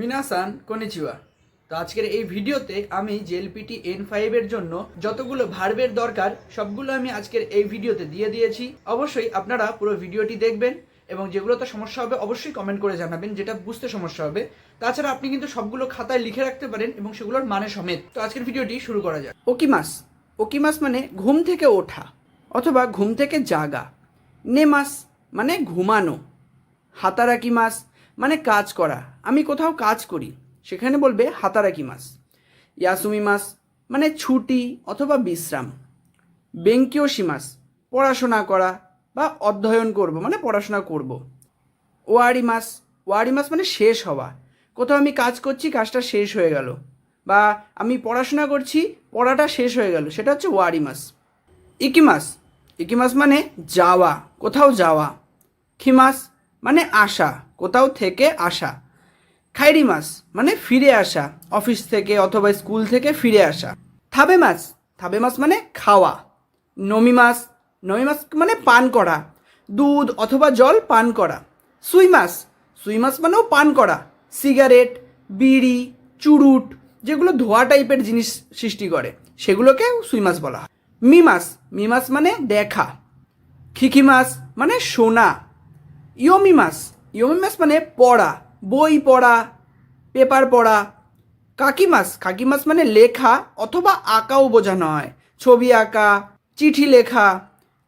মিনাসান কনিচিওয়া। তো আজকের এই ভিডিওতে আমি জেএলপিটি এন ফাইভের জন্য যতগুলো ভার্বের দরকার, সবগুলো আমি আজকের এই ভিডিওতে দিয়ে দিয়েছি। অবশ্যই আপনারা পুরো ভিডিওটি দেখবেন এবং যেগুলোতে সমস্যা হবে অবশ্যই কমেন্ট করে জানাবেন, যেটা বুঝতে সমস্যা হবে। তাছাড়া আপনি কিন্তু সবগুলো খাতায় লিখে রাখতে পারেন এবং সেগুলোর মানে সমেত। তো আজকের ভিডিওটি শুরু করা যাক। ওকিমাস। ওকিমাস মানে ঘুম থেকে ওঠা অথবা ঘুম থেকে জাগা। নেমাস মানে ঘুমানো। হাতারাকি মাস মানে কাজ করা। আমি কোথাও কাজ করি, সেখানে বলবে হাতারাকি মাস ইয়াসুমি মাস মানে ছুটি অথবা বিশ্রাম, বেঙ্কিওশি মাস পড়াশোনা করা বা অধ্যয়ন করব মানে পড়াশোনা করব। ওয়ারি মাস ওয়ারি মাস মানে শেষ হওয়া, কোথাও আমি কাজ করছি, কাজটা শেষ হয়ে গেল, বা আমি পড়াশোনা করছি, পড়াটা শেষ হয়ে গেল, সেটা হচ্ছে ওয়ারি মাস ইকিমাস ইকিমাস মানে যাওয়া, কোথাও যাওয়া খিমাস মানে আসা কোথাও থেকে আসা। খাইরি মাস মানে ফিরে আসা, অফিস থেকে অথবা স্কুল থেকে ফিরে আসা। থাবে মাছ থাবে মাছ মানে খাওয়া। নমি মাছ নমি মাছ মানে পান করা। দুধ অথবা জল পান করা। সুই মাছ সুই মাছ মানেও পান করা। সিগারেট, বিড়ি, চুরুট, যেগুলো ধোয়া টাইপের জিনিস সৃষ্টি করে সেগুলোকে সুই মাছ বলা হয়। মিমাস মিমাস মানে দেখা। খিখিমাস মানে শোনা ইয়মিমাস ইয়মিমাস মানে পড়া, বই পড়া, পেপার পড়া। কাকিমাস কাকিমাস মানে লেখা অথবা আঁকাও বোঝানো হয়। ছবি আঁকা, চিঠি লেখা।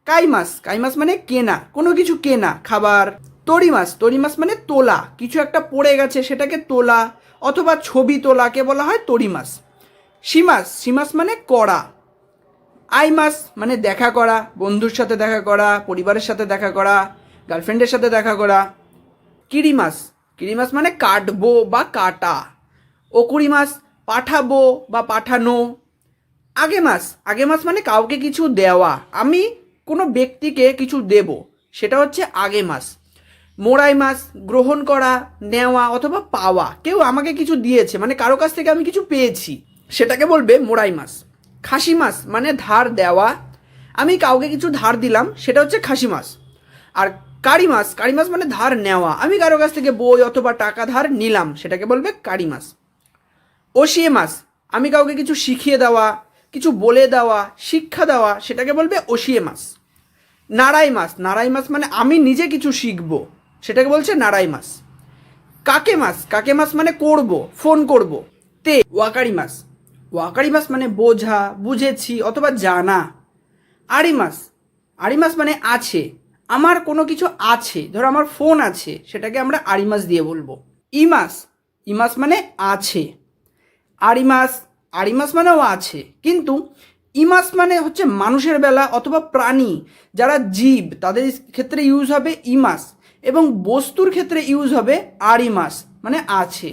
কাইমাস কাইমাস মানে কেনা, কোনো কিছু কেনা, খাবার। তরিমাস তরিমাস মানে তোলা, কিছু একটা পড়ে গেছে সেটাকে তোলা অথবা ছবি তোলাকে বলা হয় তরিমাস। সীমাস সীমাস মানে করা। আই মাস মানে দেখা করা, বন্ধুর সাথে দেখা করা, পরিবারের সাথে দেখা করা, গার্লফ্রেন্ডের সাথে দেখা করা। কিরিমাস কিরিমাস মানে কাটবো বা কাটা। ওকুড়ি মাস পাঠাবো বা পাঠানো। আগে মাস আগে মাস মানে কাউকে কিছু দেওয়া। আমি কোনো ব্যক্তিকে কিছু দেব, সেটা হচ্ছে আগে মাস। মোড়াই মাস, গ্রহণ করা, নেওয়া অথবা পাওয়া। কেউ আমাকে কিছু দিয়েছে মানে কারও কাছ থেকে আমি কিছু পেয়েছি, সেটাকে বলবে মোড়াই মাস। খাসি মাস মানে ধার দেওয়া। আমি কাউকে কিছু ধার দিলাম, সেটা হচ্ছে খাসি মাস। আর কারি মাস কারি মাস মানে ধার নেওয়া। আমি কারও কাছ থেকে বই অথবা টাকা ধার নিলাম, সেটাকে বলবে কারি মাস ওসিয়ে মাস, আমি কাউকে কিছু শিখিয়ে দেওয়া, কিছু বলে দেওয়া, শিক্ষা দেওয়া, সেটাকে বলবে ওসিয়ে মাস। নারাই মাস নারাই মাস মানে আমি নিজে কিছু শিখব, সেটাকে বলছে নারাই মাস। কাকে মাস কাকে মাস মানে করব, ফোন করব। তে, ওয়াকারি মাস। ওয়াকারি মাস মানে বোঝা, বুঝেছি অথবা জানা। আড়ি মাস আড়ি মাস মানে আছে। আমার কোনো কিছু আছে, ধরো আমার ফোন আছে, সেটাকে আমরা আড়ি মাস দিয়ে বলব। ইমাস ইমাস মানে আছে। আড়িমাস আড়িমাস মানেও আছে। কিন্তু ইমাস মানে হচ্ছে মানুষের বেলা অথবা প্রাণী, যারা জীব, তাদের ক্ষেত্রে ইউজ হবে ইমাস এবং বস্তুর ক্ষেত্রে ইউজ হবে আড়িমাস মানে আছে।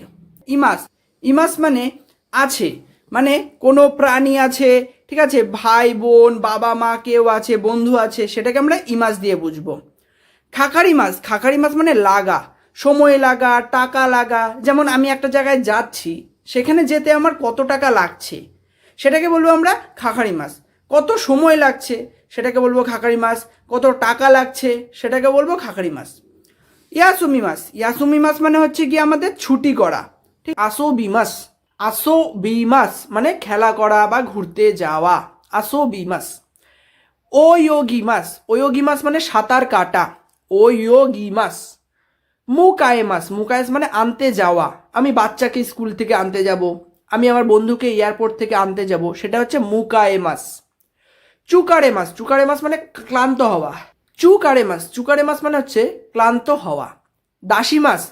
ইমাস ইমাস মানে আছে মানে কোনো প্রাণী আছে ঠিক আছে? ভাই, বোন, বাবা মা, কেউ আছে, বন্ধু আছে, সেটাকে আমরা ইমাস দিয়ে বুঝব। খাকারি মাছ খাকারি মাছ মানে লাগা। সময় লাগা, টাকা লাগা। যেমন আমি একটা জায়গায় যাচ্ছি, সেখানে যেতে আমার কত টাকা লাগছে? সেটাকে বলব আমরা খাকারি মাছ। কত সময় লাগছে? সেটাকে বলব খাকারি মাছ। কত টাকা লাগছে? সেটাকে বলব খাকারি মাছ। ইয়াসুমি মাস ইয়াসুমি মাস মানে হচ্ছে কি আমাদের ছুটি করা। ঠিক? আসো বিমাস আসো বিমাস মানে খেলা করা বা ঘুরতে যাওয়া। আসো বিমাস। ওয়োগিমাস ওয়োগিমাস মানে সাঁতার কাটা। ওয়োগিমাস। মুকায়েমাস মুকায়েস মানে আনতে যাওয়া। আমি বাচ্চাকে স্কুল থেকে আনতে যাব, আমি আমার বন্ধুকে এয়ারপোর্ট থেকে আনতে যাব, সেটা হচ্ছে মুকায়েমাস। চুকারে মাস চুকারে মাস মানে ক্লান্ত হওয়া। চুকারে মাস চুকারে মাস মানে হচ্ছে ক্লান্ত হওয়া। দাসী মাস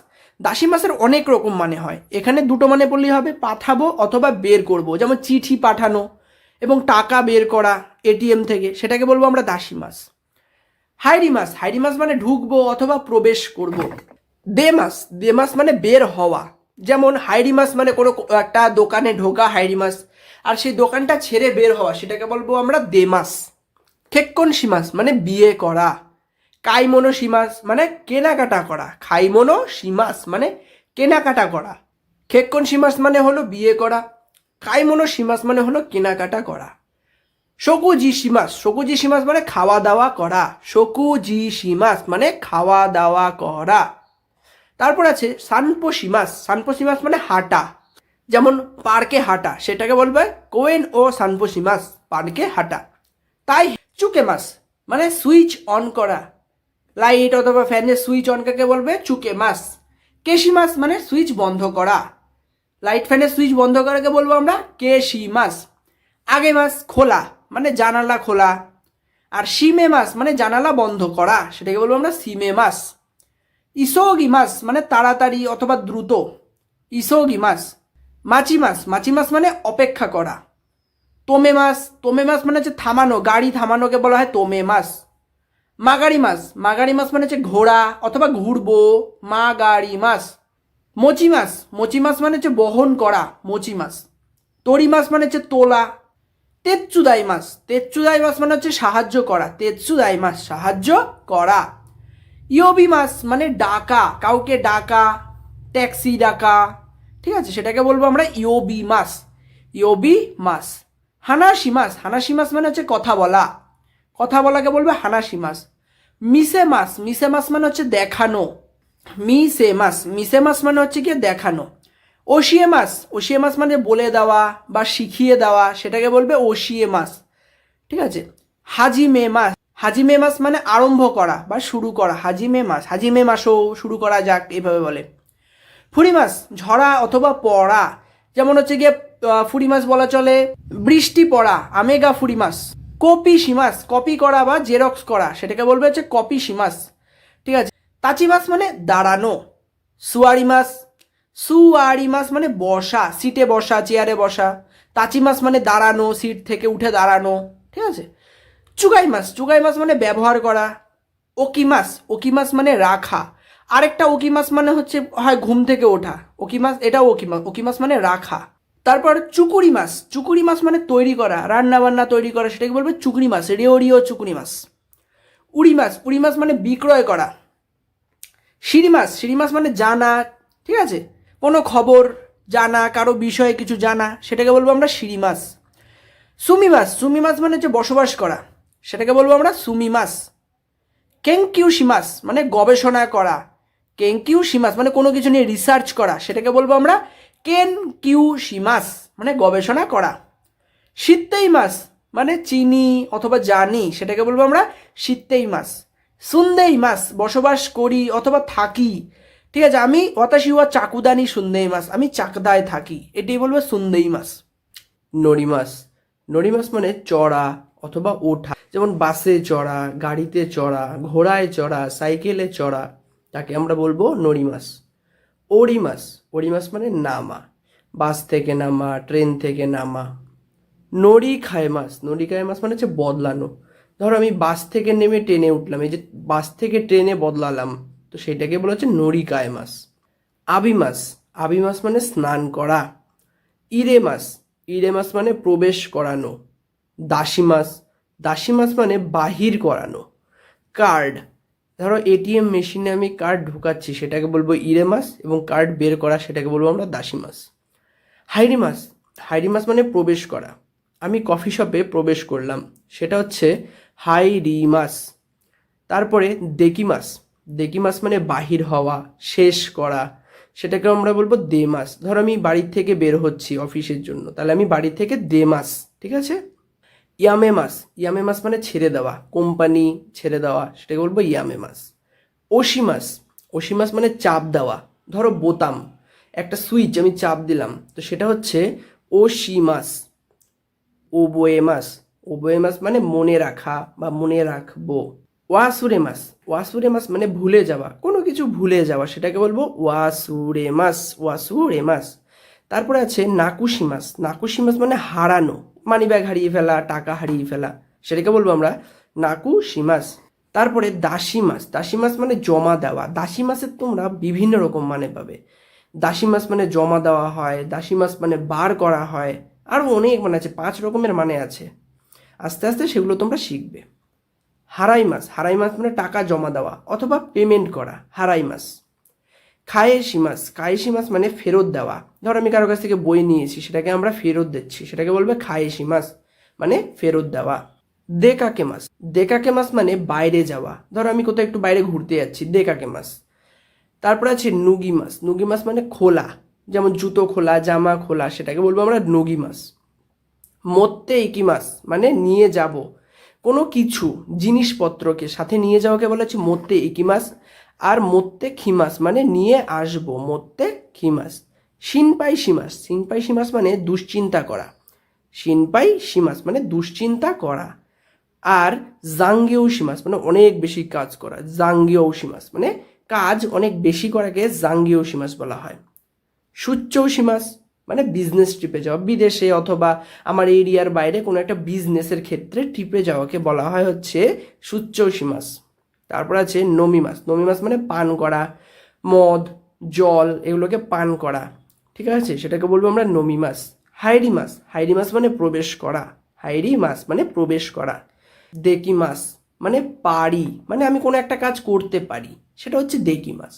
দাসী মাছের অনেক রকম মানে হয়। এখানে দুটো মানে বললেই হবে, পাঠাবো অথবা বের করব। যেমন চিঠি পাঠানো এবং টাকা বের করা, এটিএম থেকে, সেটাকে বলব আমরা দাসী মাছ হাইরি মাস হাইরি মাস মানে ঢুকবো অথবা প্রবেশ করব। দে মাস দে মাস মানে বের হওয়া। যেমন হাইরি মাস মানে কোনো একটা দোকানে ঢোকা হাইরি মাস, আর সেই দোকানটা ছেড়ে বের হওয়া, সেটাকে বলব আমরা দে মাস। খেক্কন সীমাস মানে বিয়ে করা। কাইমনো সীমাস মানে কেনাকাটা করা। খাইমনো সীমাস মানে কেনাকাটা করা। খেক্কন সীমাস মানে হলো বিয়ে করা। কাইমনো সীমাস মানে হলো কেনাকাটা করা। শকুজি সীমাস শকুজি সীমাস মানে খাওয়া দাওয়া করা। শকুজি সীমাস মানে খাওয়া দাওয়া করা। তারপর আছে সানপোসিমাস সানপোসিমাস মানে হাঁটা। যেমন পার্কে হাঁটা, সেটাকে বলবে কোয়েন ও সানপোসিমাস পার্কে হাঁটা। তাই চুকে মাস মানে সুইচ অন করা। লাইট অথবা ফ্যানের সুইচ অন কাকে বলবে? চুকে মাস। কেশি মাস মানে সুইচ বন্ধ করা। লাইট ফ্যানের সুইচ বন্ধ করাকে বলব আমরা? কেশি মাস। আগে মাস খোলা মানে জানালা খোলা। আর সিমে মাস মানে জানালা বন্ধ করা, সেটাকে বলব আমরা সিমে মাস। ইসোগি মাস মানে তাড়াতাড়ি অথবা দ্রুত। ইসোগি মাস। মাছি মাস মাছি মাস মানে অপেক্ষা করা। তোমে মাস তোমে মাস মানে হচ্ছে থামানো, গাড়ি থামানোকে বলা হয় তোমে মাস। মাগাড়ি মাছ। মাগাড়ি মাছ মানে হচ্ছে ঘোড়া অথবা ঘুরবো। মা মাছ। মোচি মাস মোচি মাস মানে হচ্ছে বহন করা মোচি মাছ। তরি মাছ মানে হচ্ছে তোলা। তেচ্চুদাই মাছ। তেচ্চুদাই মাছ মানে হচ্ছে সাহায্য করা। তেচ্চুদাই মাছ, সাহায্য করা। ইয়োবি মাছ মানে ডাকা, কাউকে ডাকা, ট্যাক্সি ডাকা। ঠিক আছে, সেটাকে বলব আমরা ইয়োবি মাছ। ইয়োবি মাছ। হানাসি মাছ। হানাসি মাছ মানে হচ্ছে কথা বলা। কথা বলাকে বলবে হানাসি মাস মিসে মাস মিসে মাস মানে হচ্ছে দেখানো। মিসে মাস মিসে মাস মানে হচ্ছে গিয়ে দেখানো। ওশিয়ে মাস ওশিয়ে মাস মানে বলে দেওয়া বা শিখিয়ে দেওয়া, সেটাকে বলবে ওশিয়ে মাস ঠিক আছে? হাজিমে মাস হাজিমে মাস মানে আরম্ভ করা বা শুরু করা। হাজিমে মাস হাজিমে মাসও শুরু করা যাক এইভাবে বলে। ফুরি মাস ঝরা অথবা পড়া, যেমন হচ্ছে গিয়ে ফুরি মাস বলা চলে, বৃষ্টি পড়া, আমেগা ফুরি মাস কপি সীমাস কপি করা বা জেরক্স করা, সেটাকে বলবে হচ্ছে কপি সীমাস ঠিক আছে? তাচি মাস মানে দাঁড়ানো, সুয়ারি মাস সুয়ারি মাস মানে বসা সিটে বসা চেয়ারে বসা, তাচি মাস মানে দাঁড়ানো সিট থেকে উঠে দাঁড়ানো, ঠিক আছে? চুগাই মাস চুগাই মাস মানে ব্যবহার করা ওকিমাস ওকিমাস মানে রাখা, আরেকটা ওকিমাস মানে হচ্ছে হয় ঘুম থেকে ওঠা ওকিমাস এটাও ওকিমাস ওকিমাস মানে রাখা। তারপর চুকুরি মাছ। চুকুরি মাছ মানে তৈরি করা রান্না বান্না তৈরি করা, সেটাকে বলবে চুকুরি মাছ রিও রিও চুকুরি মাছ। উড়ি মাছ উড়ি মাছ মানে বিক্রয় করা। সিঁড়ি মাছ সিঁড়ি মাছ মানে জানা, ঠিক আছে? কোনো খবর, জানা, কারও বিষয়ে কিছু জানা, সেটাকে বলব আমরা সিঁড়ি মাছ। সুমি মাছ সুমি মাছ মানে হচ্ছে বসবাস করা। সেটাকে বলব আমরা সুমি মাস কেঙ্কিউ সিমাস মানে গবেষণা করা। কেঙ্কিউ সিমাস মানে কোনো কিছু নিয়ে রিসার্চ করা। সেটাকে বলব আমরা কেন কিউ সিমাস মানে গবেষণা করা। শীতেই মাস মানে চিনি অথবা জানি, সেটাকে বলব আমরা শীতেই মাস। সুন্দেই মাস, বসবাস করি অথবা থাকি। ঠিক আছে, আমি হতাশি হওয়া চাকুদানি সুন্দেই মাস, আমি চাকদায় থাকি। এটাই বলব সুন্দেই মাস। নড়ি মাস। নড়ি মাস মানে চড়া অথবা ওঠা। যেমন বাসে চড়া, গাড়িতে চড়া, ঘোড়ায় চড়া, সাইকেলে চড়া, তাকে আমরা বলব নড়ি মাস ওড়ি মাস ওড়ি মানে নামা। বাস থেকে নামা, ট্রেন থেকে নামা। নড়ি খায় মাস নড়ি খায় মাস মানে হচ্ছে বদলানো। ধরো আমি বাস থেকে নেমে ট্রেনে উঠলাম, এই যে বাস থেকে ট্রেনে বদলালাম, তো সেটাকে বলা হচ্ছে নড়ি কায় মাস আবি মাস আবি মাস মানে স্নান করা। ইরে মাস ইরে মাস মানে প্রবেশ করানো। দাসী মাস দাসী মাস মানে বাহির করানো। কার্ড ধরো এটিএম মেশিনে আমি কার্ড ঢুকাচ্ছি, সেটাকে বলব ইরে মাস এবং কার্ড বের করা সেটাকে বলব আমরা দাসী মাস হাইরি মাস হাইরি মাস মানে প্রবেশ করা। আমি কফি শপে প্রবেশ করলাম, সেটা হচ্ছে হাইরি মাস তারপরে দেকি মাস দেকি মাস মানে বাহির হওয়া, শেষ করা সেটাকে আমরা বলব দে মাস ধরো আমি বাড়ির থেকে বের হচ্ছি অফিসের জন্য, তাহলে আমি বাড়ি থেকে দে মাস ঠিক আছে? ইয়ামে মাস ইয়ামে মাস মানে ছেড়ে দেওয়া, কোম্পানি ছেড়ে দেওয়া, সেটাকে বলব ইয়ামে মাস। ওশি মাস ওশি মাস মানে চাপ দেওয়া, ধরো বোতাম, একটা সুইচ আমি চাপ দিলাম, তো সেটা হচ্ছে ওশি মাস, ওবোয়ে মাস। ওবোয়ে মাস মানে মনে রাখা বা মনে রাখব। ওয়াসুরে মাস ওয়াসুরে মাস মানে ভুলে যাওয়া, কোনো কিছু ভুলে যাওয়া, সেটাকে বলব ওয়াসুরে মাস ওয়াসুরে মাস। তারপরে আছে নাকুশি মাস নাকুশি মাস মানে হারানো মানি ব্যাগ হারিয়ে ফেলা, টাকা হারিয়ে ফেলা, সেটাকে বলব আমরা নাকুশি মাস তারপরে দাসী মাস। দাসী মাস মানে জমা দেওয়া। দাসী মাসের তোমরা বিভিন্ন রকম মানে পাবে। দাসী মাস মানে জমা দেওয়া হয়, দাসী মাস মানে বার করা হয়, আরও অনেক মানে আছে, পাঁচ রকমের মানে আছে। আস্তে আস্তে সেগুলো তোমরা শিখবে। হারাই মাস। হারাই মাস মানে টাকা জমা দেওয়া অথবা পেমেন্ট করা। হারাই মাস। খায়েশি মাস খায়েশি মাস মানে ফেরত দেওয়া। ধর আমি কারও কাছ থেকে বই নিয়েছি, সেটাকে আমরা ফেরত দিচ্ছি, সেটাকে বলবে খায়েশি মাস মানে ফেরত দেওয়া। দেকাকে মাস দেকাকে মাস মানে বাইরে যাওয়া। ধর আমি কোথাও একটু বাইরে ঘুরতে যাচ্ছি দেকাকে মাস তারপর আছে নুগি মাছ নুগি মাছ মানে খোলা, যেমন জুতো খোলা, জামা খোলা, সেটাকে বলব আমরা নুগি মাছ মরতে একই মাস মানে নিয়ে যাব। কোনো কিছু, জিনিসপত্রকে সাথে নিয়ে যাওয়াকে বলা হচ্ছে মরতে একই মাস আর মরতে খিমাস মানে নিয়ে আসব মরতে খিমাস সিনপাই সিমাস সিনপাই সিমাস মানে দুশ্চিন্তা করা। সিনপাই সিমাস মানে দুশ্চিন্তা করা। আর জাঙ্গেও সিমাস মানে অনেক বেশি কাজ করা জাঙ্গেও সিমাস মানে কাজ অনেক বেশি করাকে জাঙ্গেও সিমাস বলা হয়। সুচ্চৌসী মাস মানে বিজনেস ট্রিপে যাওয়া, বিদেশে অথবা আমার এরিয়ার বাইরে কোনো একটা বিজনেসের ক্ষেত্রে ট্রিপে যাওয়াকে বলা হয় হচ্ছে সুচ্চৌসী মাস তারপর আছে নমি মাছ। নমি মাছ মানে পান করা, মদ, জল এগুলোকে পান করা, ঠিক আছে? সেটাকে বলব আমরা নমি মাছ। হাইরি মাছ। হাইরি মাছ মানে প্রবেশ করা। হাইরি মাছ মানে প্রবেশ করা। দেকি মাছ মানে পারি মানে আমি কোনো একটা কাজ করতে পারি। সেটা হচ্ছে দেকি মাছ।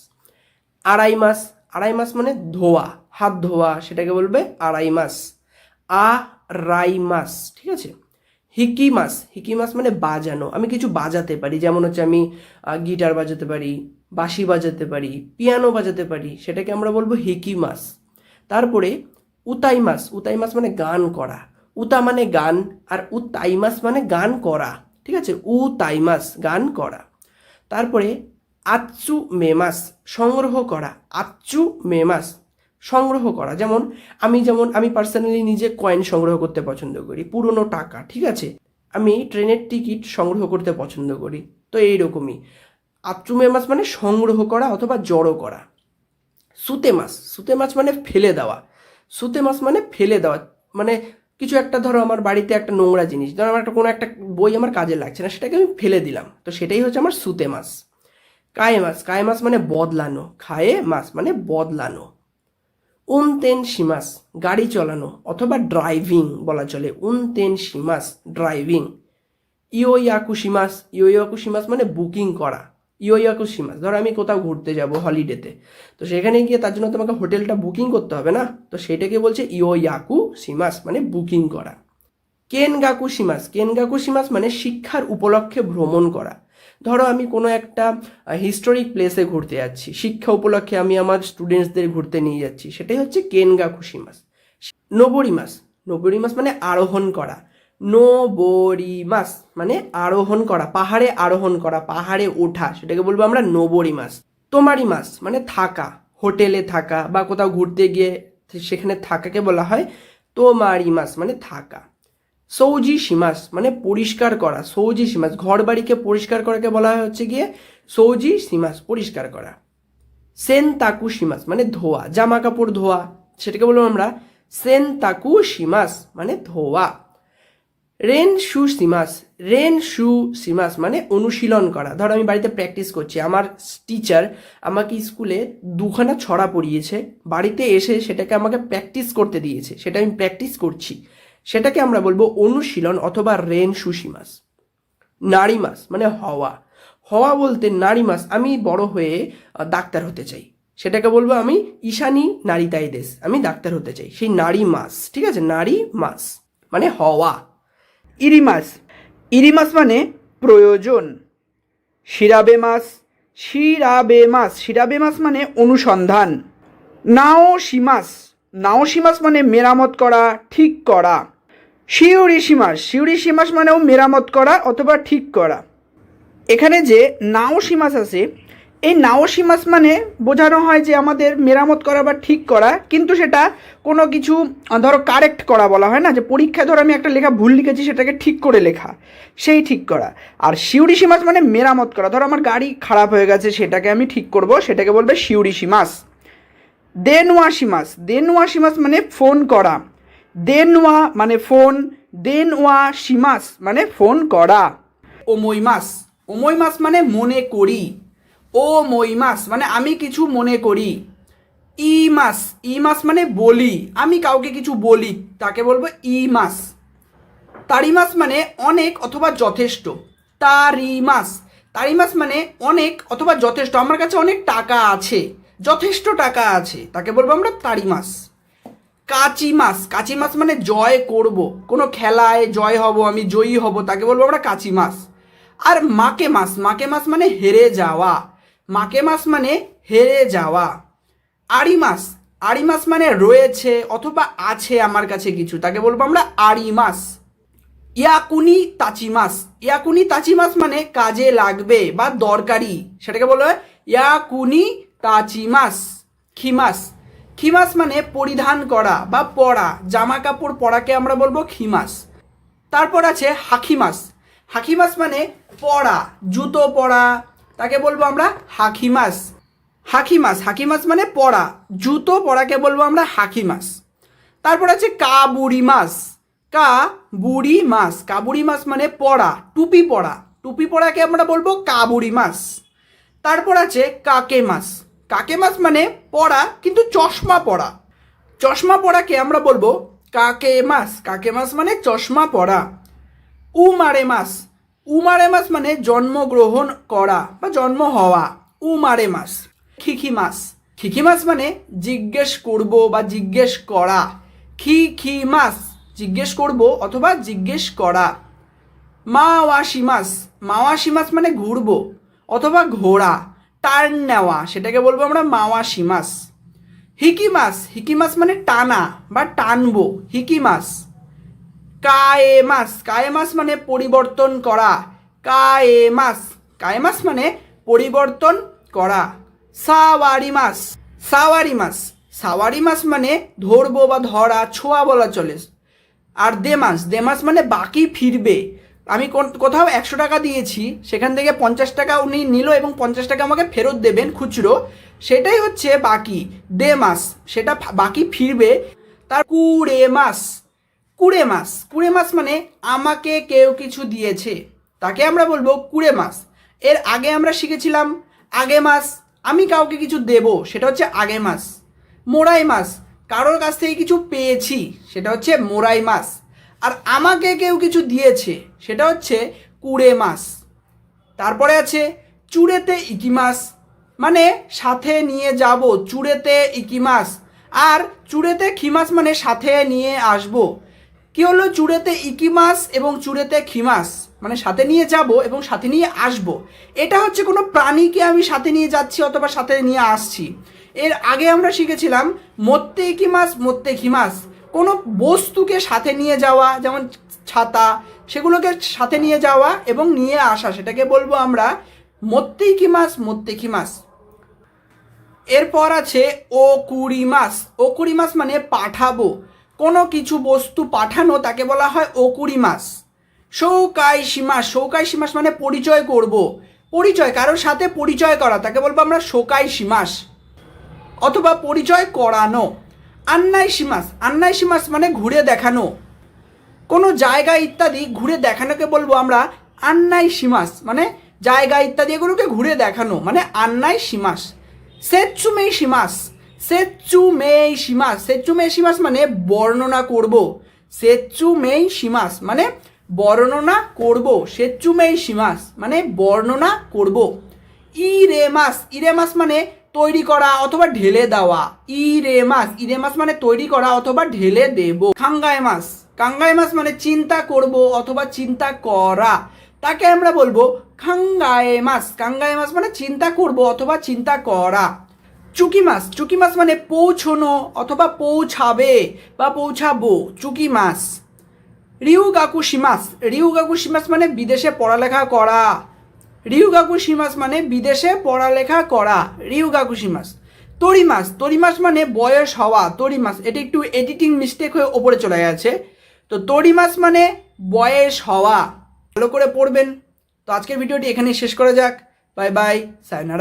আড়াই মাস আড়াই মাস মানে ধোয়া, হাত ধোয়া, সেটাকে বলবে আড়াই মাস আ রাই মাস ঠিক আছে? হিকি মাস হিকি মাস মানে বাজানো। আমি কিছু বাজাতে পারি, যেমন হচ্ছে আমি গিটার বাজাতে পারি, বাঁশি বাজাতে পারি, পিয়ানো বাজাতে পারি, সেটাকে আমরা বলব হিকি মাস। তারপরে উতাই মাস উতাই মাস মানে গান করা। উতা মানে গান, আর উতাই মাস মানে গান করা, ঠিক আছে? উ তাইমাস গান করা। তারপরে আচ্চু মেমাস সংগ্রহ করা, আচ্চু মেমাস সংগ্রহ করা। যেমন, আমি যেমন, আমি পার্সোনালি নিজে কয়েন সংগ্রহ করতে পছন্দ করি, পুরনো টাকা, ঠিক আছে? আমি ট্রেনের টিকিট সংগ্রহ করতে পছন্দ করি, তো এই এইরকমই আচ্চু মাছ মানে সংগ্রহ করা অথবা জড়ো করা। সুতে মাছ সুতে মাছ মানে ফেলে দেওয়া। সুতে মাছ মানে ফেলে দেওয়া মানে কিছু একটা ধরো আমার বাড়িতে একটা নোংরা জিনিস, ধরো আমার একটা কোনো একটা বই আমার কাজে লাগছে না, সেটাকে আমি ফেলে দিলাম, তো সেটাই হচ্ছে আমার সুতে মাছ। কায়ে মাছ কায়ে মাছ মানে বদলানো, খায়ে মাছ মানে বদলানো। উনতেন সীমাস, গাড়ি চালানো অথবা ড্রাইভিং বলা চলে, উনতেন সীমাস ড্রাইভিং ইও ইয়াকু সীমাস ইয়াকু সীমাস মানে বুকিং করা। ইও ইয়াকু সীমাস, ধরো আমি কোথাও ঘুরতে যাব হলিডেতে তো। সেখানে গিয়ে তার জন্য তোমাকে হোটেলটা বুকিং করতে হবে না? তো সেটাকে বলছে ইও ইয়াকু সীমাস মানে বুকিং করা। কেন গাকু সীমাস কেন গাকু সীমাস মানে শিক্ষার উপলক্ষে ভ্রমণ করা। ধরো আমি কোনো একটা হিস্টোরিক প্লেসে ঘুরতে যাচ্ছি। শিক্ষা উপলক্ষে আমি আমার স্টুডেন্টসদের ঘুরতে নিয়ে যাচ্ছি। সেটাই হচ্ছে কেনগা খুশি মাস নবরি মাস নবরি মাস মানে আরোহণ করা। নবরি মাস মানে আরোহণ করা, পাহাড়ে আরোহণ করা, পাহাড়ে ওঠা। সেটাকে বলব আমরা নবরি মাস তোমারি মাস মানে থাকা, হোটেলে থাকা বা কোথাও ঘুরতে গিয়ে সেখানে থাকাকে বলা হয় তোমারি মাস মানে থাকা। সৌজি সীমাস মানে পরিষ্কার করা, সৌজি সীমাস ঘর বাড়িকে পরিষ্কার করাকে বলা হয় হচ্ছে গিয়ে সৌজি সীমাস, পরিষ্কার করা। সেন তাকু সীমাস মানে ধোয়া জামা কাপড় ধোয়া, সেটাকে বলব আমরা সেন তাকু সীমাস মানে ধোয়া। রেন শু সীমাস রেন শু সীমাস মানে অনুশীলন করা। ধর আমি বাড়িতে প্র্যাকটিস করছি, আমার টিচার আমাকে স্কুলে দুখানা ছড়া পড়িয়েছে বাড়িতে এসে সেটাকে আমাকে প্র্যাকটিস করতে দিয়েছে, সেটা আমি প্র্যাকটিস করছি। সেটাকে আমরা বলব অনুশীলন অথবা রেন সুশি সুসীমাস নারী মাস মানে হওয়া। হওয়া বলতে নারী মাস আমি বড় হয়ে ডাক্তার হতে চাই। সেটাকে বলব আমি ঈশানী নারী তাই দেশ আমি ডাক্তার হতে চাই। সেই নারী মাস ঠিক আছে? নারী মাস মানে হওয়া। ইরিমাস ইরিমাস মানে প্রয়োজন। শিরাবে মাস শিরাবে মাস শিরাবে মাস মানে অনুসন্ধান। নাও সীমাস নাও সীমাস মানে মেরামত করা, ঠিক করা। শিউরি সীমাস শিউরি সীমাস মানেও মেরামত করা অথবা ঠিক করা। এখানে যে নাও সীমাস আছে, এই নাও সীমাস মানে বোঝানো হয় যে আমাদের মেরামত করা বা ঠিক করা, কিন্তু সেটা কোনো কিছু, ধরো কারেক্ট করা বলা হয় না, যে পরীক্ষায় ধরো আমি একটা লেখা ভুল লিখেছি, সেটাকে ঠিক করে লেখা, সেই ঠিক করা। আর শিউরি সীমাস মানে মেরামত করা, ধরো আমার গাড়ি খারাপ হয়ে গেছে, সেটাকে আমি ঠিক করব, সেটাকে বলবে শিউরি সীমাস। দেনওয়া সীমাস দেনওয়া সীমাস মানে ফোন করা। দেনওয়া মানে ফোন, দেনওয়া সীমাস মানে ফোন করা। ওমই মাস ওমই মাস মানে মনে করি। ও মই মাস মানে আমি কিছু মনে করি। ই মাস ই মাস মানে বলি, আমি কাউকে কিছু বলি, তাকে বলব ই মাস। তারিমাস মানে অনেক অথবা যথেষ্ট। তারিমাস তারিমাস মানে অনেক অথবা যথেষ্ট, আমার কাছে অনেক টাকা আছে, যথেষ্ট টাকা আছে, তাকে বলব আমরা তারিমাস কাচি মাস কাঁচি মাস মানে জয় করব। কোনো খেলায় জয় হব, আমি জয়ী হব, তাকে বলব আমরা কাঁচি মাস আর মাকে মাস মাকে মাস মানে হেরে যাওয়া। মাকে মাস মানে হেরে যাওয়া। আড়ি মাস আড়ি মাস মানে রয়েছে অথবা আছে আমার কাছে কিছু, তাকে বলব আমরা আড়ি মাস ইয়াকুনি তাচিমাস ইয়াকুনি তাচিমাস মানে কাজে লাগবে বা দরকারি, সেটাকে বলা হয় ইয়াকুনি তাচিমাস খিমাস খিমাস মানে পরিধান করা বা পরা জামা কাপড় পরাকে আমরা বলব খিমাস। তারপর আছে হাকিমাস হাকিমাস মানে পরা জুতো পরা তাকে বলব আমরা হাকিমাস হাকিমাস হাকিমাস মানে পরা জুতো পরাকে বলব আমরা হাকিমাস তারপর আছে কাবুরি মাস কা বুড়ি মাস কাবুরি মাস মানে পড়া, টুপি পড়া। টুপি পড়াকে আমরা বলব কাবুড়ি মাস তারপর আছে কাকে মাস কাকে মাস মানে? পড়া, কিন্তু চশমা পড়া। চশমা পড়াকে আমরা বলব কাকে মাস কাকে মাস মানে চশমা পড়া। উমারে মাস উমারে মাস মানে জন্মগ্রহণ করা বা জন্ম হওয়া। উমারে মাস খিখি মাস খিখি মাস মানে জিজ্ঞেস করব বা জিজ্ঞেস করা। খি খি মাস জিজ্ঞেস করব অথবা জিজ্ঞেস করা। মাওয়াশি মাস মাওয়াশি মাস মানে ঘুরবো অথবা ঘোরা টার্ন নেওয়া, সেটাকে বলব আমরা মাওয়াশি মাস হিকি মাস হিকি মাস মানে টানা বা টানবো হিকি মাস কায়ে মাস কায়ে মাস মানে পরিবর্তন করা। কায়ে মাস কায়ে মাস মানে পরিবর্তন করা। সাওয়ারি মাস সাওয়ারি মাস সাওয়ারি মাস মানে ধরবো বা ধরা, ছোঁয়া বলা চলে। আর দে মাস দে মাস মানে বাকি ফিরবে। আমি কোন- কোথাও একশো টাকা দিয়েছি, সেখান থেকে পঞ্চাশ টাকা উনি নিল এবং পঞ্চাশ টাকা আমাকে ফেরত দেবেন খুচরো। সেটাই হচ্ছে বাকি দে মাস, সেটা বাকি ফিরবে তার কুড়ে মাস। কুড়ে মাস কুড়ে মাস মানে আমাকে কেউ কিছু দিয়েছে, তাকে আমরা বলব কুড়ে মাস। এর আগে আমরা শিখেছিলাম আগে মাস, আমি কাউকে কিছু দেব, সেটা হচ্ছে আগে মাস। মোড়াই মাস, কারোর কাছ থেকে কিছু পেয়েছি, সেটা হচ্ছে মোরাই মাস। আর আমাকে কেউ কিছু দিয়েছে, সেটা হচ্ছে কুড়ে মাস। তারপরে আছে চুড়েতে ইকিমাস মানে সাথে নিয়ে যাব, চুড়েতে ইকিমাস আর চুড়েতে খিমাস মানে সাথে নিয়ে আসব। কি হলো? চুড়েতে ইকিমাস এবং চুড়েতে খিমাস মানে সাথে নিয়ে যাব এবং সাথে নিয়ে আসব। এটা হচ্ছে কোনো প্রাণীকে আমি সাথে নিয়ে যাচ্ছি অথবা সাথে নিয়ে আসছি। এর আগে আমরা শিখেছিলাম মত্তে ইকিমাস মত্তে খিমাস কোনো বস্তুকে সাথে নিয়ে যাওয়া, যেমন ছাতা, সেগুলোকে সাথে নিয়ে যাওয়া এবং নিয়ে আসা, সেটাকে বলব আমরা মত্তেই কি মাস মত্তে কি মাস এরপর আছে ও কুড়ি মাস ও কুড়ি মাস মানে পাঠাবো। কোনো কিছু বস্তু পাঠানো তাকে বলা হয় ও কুড়ি মাস সৌকাই সীমাস সৌকাই সীমাস মানে পরিচয় করব। পরিচয়, কারোর সাথে পরিচয় করা, তাকে বলব আমরা শোকাই সীমাস অথবা পরিচয় করানো। আন্নাই সীমাস আন্নাই সীমাস মানে ঘুরে দেখানো। কোনো জায়গা ইত্যাদি ঘুরে দেখানোকে বলব আমরা আন্নাই সীমাস মানে জায়গা ইত্যাদি এগুলোকে ঘুরে দেখানো মানে আন্নাই সীমাস সেচুমেই সীমাস সেচুমেই সীমাস সেচুমেই সীমাস মানে বর্ণনা করব। সেচুমেই সীমাস মানে বর্ণনা করব সেচুমেই সীমাস মানে বর্ণনা করব। ইরেমাস ইরেমাস মানে তৈরি করা অথবা ঢেলে দেওয়া। ইরেমাস। ইরেমাস মানে তৈরি করা অথবা ঢেলে দেব। খাঙ্গায় মাস কাঙ্গায় মাস মানে চিন্তা করব অথবা চিন্তা করা। তাকে আমরা বলব খাঙ্গায় মাস কাঙ্গায় মাস মানে চিন্তা করব অথবা চিন্তা করা। চুকি মাস চুকি মাস মানে পৌঁছনো অথবা পৌঁছাবে বা পৌঁছাবো। চুকি মাস রিউ গাকু সীমাস রিউ গাকু সীমাস মানে বিদেশে পড়ালেখা করা। রিউ গাকু সীমাস মানে বিদেশে পড়ালেখা করা রিউ গাকু সীমাস তরিমাস তরিমাস মানে বয়স হওয়া, তরিমাস। এটি একটু এডিটিং মিস্টেক হয়ে ওপরে চলে গেছে। তো তরিমাস মানে বয়স হওয়া। ভালো করে পড়বেন। তো আজকের ভিডিওটি এখানেই শেষ করা যাক। Bye bye, sayonara.